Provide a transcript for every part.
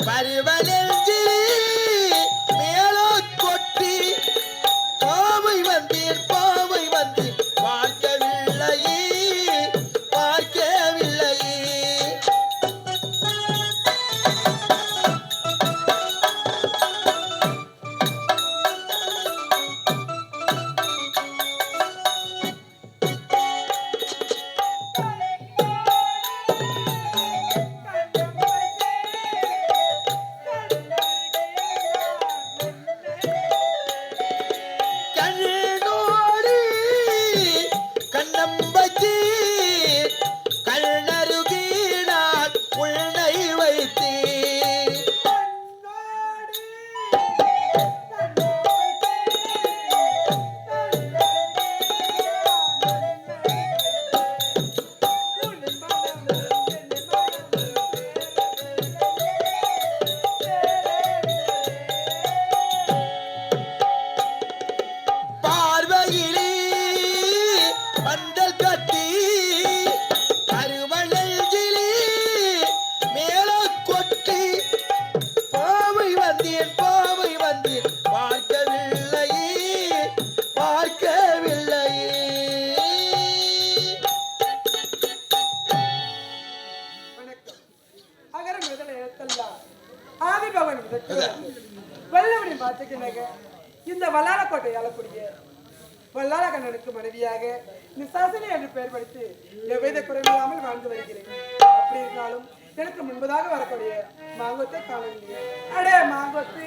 பருவ நெஞ்சிலே வெள்ளவடி மாற்றுக்கினாங்க இந்த வல்லாரக்கோட்டை ஆளக்கூடிய வல்லார கண்ணனுக்கு மனைவியாக நிசாசனை என்று பெயர் படித்து எவ்வித குறைவில்லாமல் வாழ்ந்து வருகிறேன். அப்படி இருந்தாலும் எனக்கு முன்பதாக வரக்கூடிய மாங்கொத்தை காணவில்லையே. அடே மாங்கொத்து!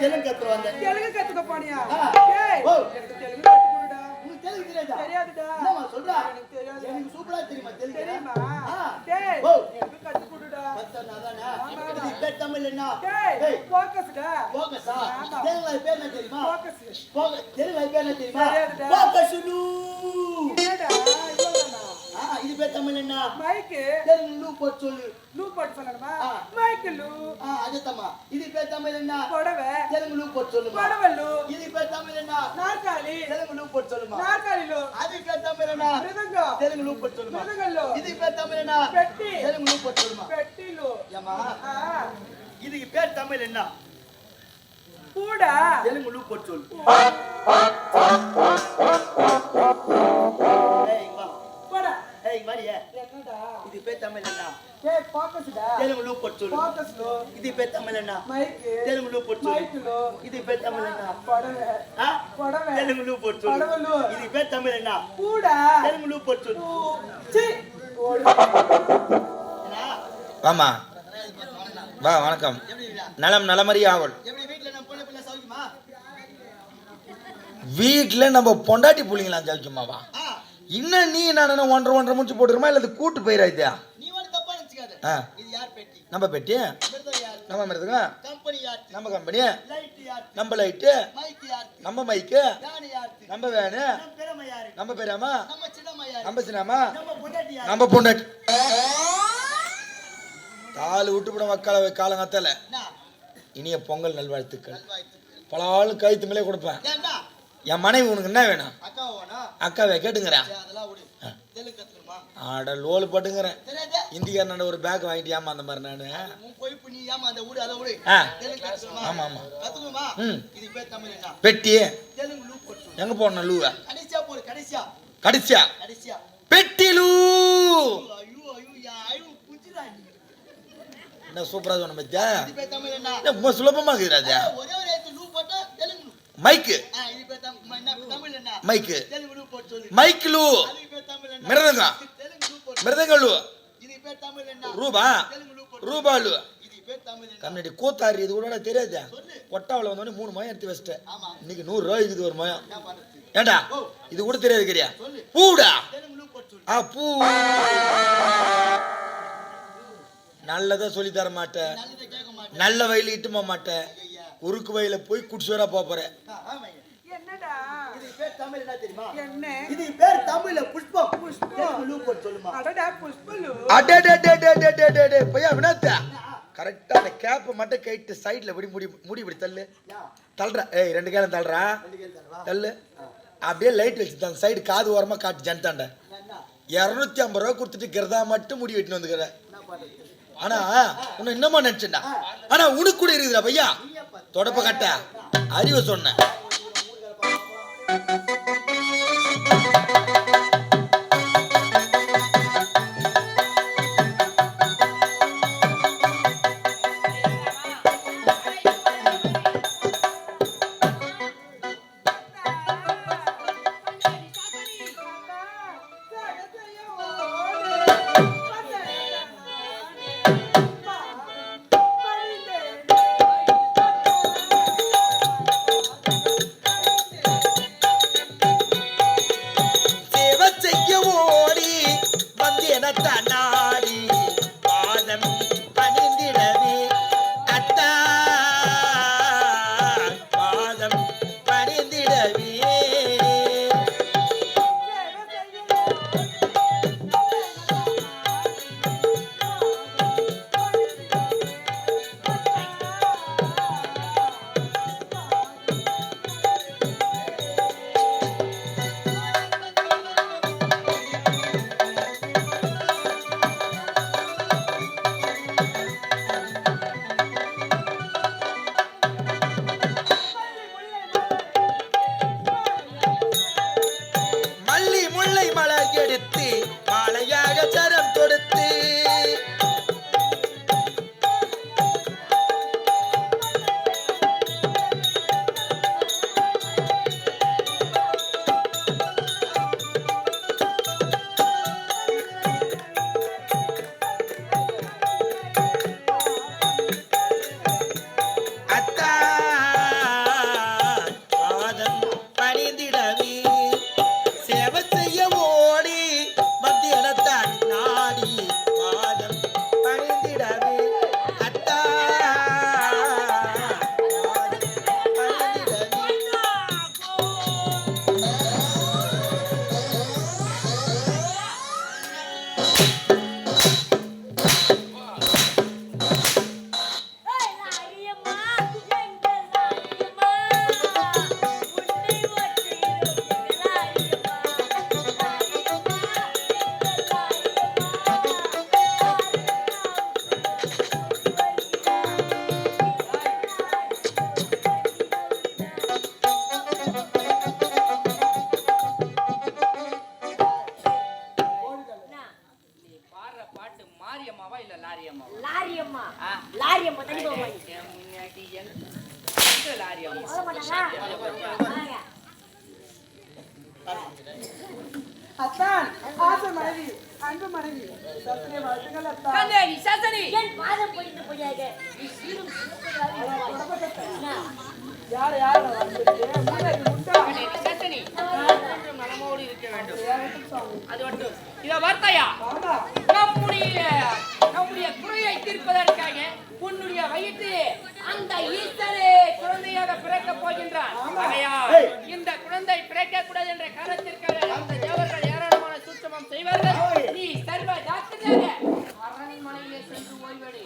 தெலுங்கு கத்துட்டு வந்தேன் தெலுங்கு கத்துக்க போனியா? ஓ. எனக்கு தெலுங்கு கத்துக்கொடுடா உனக்கு தெலுங்கு தெரியாதா? தெரியாதுடா. என்னம்மா சொல்றா? எனக்கு தெரியாது எனக்கு சூப்பரா தெரியுமா தெலுங்கு? தெரியுமா. டேய் ஓ. எனக்கு கத்துக்கொடுடா பத்தனா தானே. இது பேர் தமிழ் என்ன? டேய் ஏய். ஃபோக்கஸ்டா போகஸா ஆமா. தெலுங்குல பேர் என்ன தெரியுமா? ஃபோக்கஸ் போக தெலுங்குல பேர் என்ன தெரியுமா? இவ்வளவுதானா ஆ இது பேர் தமிழ் என்ன? மைக்கு. தெலுங்கு லூ போட்டு சொல்லு. லூ போட்டு சொல்லணுமா. மைக்கு லூ. ஆ அது தம்மா இது பேர் தமிழ் என்ன? புடவை. தெலுங்கு லூ போட்டு சொல்லுமா? படவல்லு இது பேர் தமிழ் என்ன? நாற்காலி. தெலுங்கு லூ போட்டு சொல்லுமா? நாற்காலிலு அது பேர் தமிழ் என்ன? மிருதங்கம் தெலுங்கு லூ போட்டு சொல்லுமா? மிருதங்கல்லு இது பேர் தமிழ் என்ன? பெட்டி. தெலுங்கு லூ போட்டு சொல்லுமா? பெட்டிலு ஏமா ஆ. இதுக்கு பேர் தமிழ் என்ன? பூடா. தெலுங்கு லூ போட்டு சொல்லு. ஏய் இங்க வாடியே என்னடா? இது பேர் தமிழ் என்ன ஏய் ஃபோக்கஸ்டா தெலுங்கு லூ போட்டு சொல்லு. ஃபோக்கஸ்லு இது பேர் தமிழ் என்ன மைக்கு? தெலுங்கு லூ போட்டு சொல்லு. இது பேர் தமிழ் என்ன புடவை. ஆ? புடவை. தெலுங்கு லூ போட்டு சொல்லு. படவல்லு இது பேர் தமிழ் என்ன பூடா? தெலுங்கு லூ போட்டு சொல்லு. பூ. சி. ஓடு. என்ன? வாமா வா வணக்கம். நலம் நலமறி ஆவல். எப்படி வீட்ல நம்ம பொண்ணு பிள்ளை சௌக்கியமா? வீட்டில் நம்ம பொண்டாட்டி புள்ளிங்களாம் ஜாக்கியமாவா இன்னும் நீ என்ன ஒன்றரை ஒன்றரை முடிச்சு போட்டுருமா? இல்லை கூட்டு நினைச்சுக்காத. ஆ. நம்ம பெட்டி? நம்ம மிருதுங்க? நம்ம கம்பெனி? நம்ம லைட்டு? நம்ம மைக்கு? நம்ம வேனு? நம்ம பெரியாமா நம்ம சின்னம்மா நம்ம பொண்டாட்டி தாலு விட்டுப்பட மக்களை காலங்கத்தால. இனிய பொங்கல் நல்வாழ்த்துக்கள். பல ஆளு கழுத்து மேலே கொடுப்பேன். என் மனைவி உனக்கு என்ன வேணும்? அக்காவை கேட்டுங்கிறா. சரி, அதெல்லாம் விடு தெலுங்கு கத்துக்கணுமா? ஆட லோலு பட்டுங்கிறேன். தெரியாதே இந்திக்காரனோட ஒரு பேக் வாங்கிட்டு ஏமா அந்த மாதிரி நான். ஆமா ஆமா. ம். பெட்டி. எங்க போடணும் லூவ? கடைசியா பெட்டி லூ. என்ன சூப்பரா சொன்ன பத்தியா? சுலபமா இருக்குது ராஜா ஒரே ஒரு எழுத்து லூப் போட்டா தெலுங்கு லூப் மைக்கு மைக்கு தெலுங்கு லூப் போட்டு சொல்லு. மைக் லூ. அதுக்கு பேர் தமிழ் என்ன? மிருதங்கம் தெலுங்கு லூப் போட்டு மிருதங்க லூ. இது பேர் தமிழ் என்ன? ரூபா. தெலுங்கு லூப் போட்டு ரூபா லூ. இது பேர் தமிழ் என்ன? கம்யூனிட்டி கூத்தாரி இது கூட தெரியாதா. சொல்லு. கொட்டாவில் வந்தோடனே மூணு மயம் எடுத்து வச்சிட்டேன். இன்னைக்கு நூறு ரூபாய் இருக்குது ஒரு மயம். ஏண்டா. இது கூட தெரியாது கிரியா சொல்லு. பூடா. ஆ பூ. நல்லதா சொல்லி தர மாட்டேன். நல்ல வயல இட்டு போக மாட்டேன். குறுக்கு வயல போய் ஆ, ஆமாய்யா. என்னடா? இது பேர் தமிழ் என்ன தெரியுமா? என்ன? இது பேர் தமிழ்ல புஷ்பம். புஷ்பம். லூப் போட்டு சொல்லுமா? அடடா புஷ்பலு. அடே பையா வினோத்தா? கரெக்டா அந்த கேப்பை மட்டும் கைட்டு சைடுல இப்படி முடி முடி இப்படி தள்ளு. தள்ளுறா. ஏய் ரெண்டு கேரம் தள்ளுறா. தள்ளு. அப்படியே லைட் வச்சு சைடு காது ஓரமா காட்டு ஜனத்தாண்ட இரநூத்தி ஐம்பது ரூபா கொடுத்துட்டு கிரதா மட்டும் முடி வெட்டின்னு வந்துக்கிற ஆனா உன்னை என்னமா நினைச்சேன்டா. ஆனா உனக்கு கூட இருக்குதுடா பையா தொடப்ப கட்ட அறிவு சொன்னேன் வாங்க. அத்தான் ஆசை மனைவி அன்பு மனைவி. சத்திரிய வாழ்த்துக்கள் அத்தான். கண்ணாடி சசனி என் பாதம் இருப்பாய். என்ன? யார் யார் சசனி நலமோடு இருக்க வேண்டும். அது மட்டும். இத வார்த்தையா? நம்முடைய நம்முடைய குறையை தீர்ப்பதற்காக உன்னுடைய வயிற்றிலே அந்த ஈஸ்வரே குழந்தையாக பிறக்கப் போகின்றான் ஆகையால் இந்த குழந்தை பிறக்க கூடாது என்ற காரணத்திற்காக அந்த தேவர்கள் ஏராளமான சூட்சமம் செய்வார்கள். நீ சர்வ ஜாக்கிரதையாக அரண்மனையிலே சென்று ஓய்வெடு.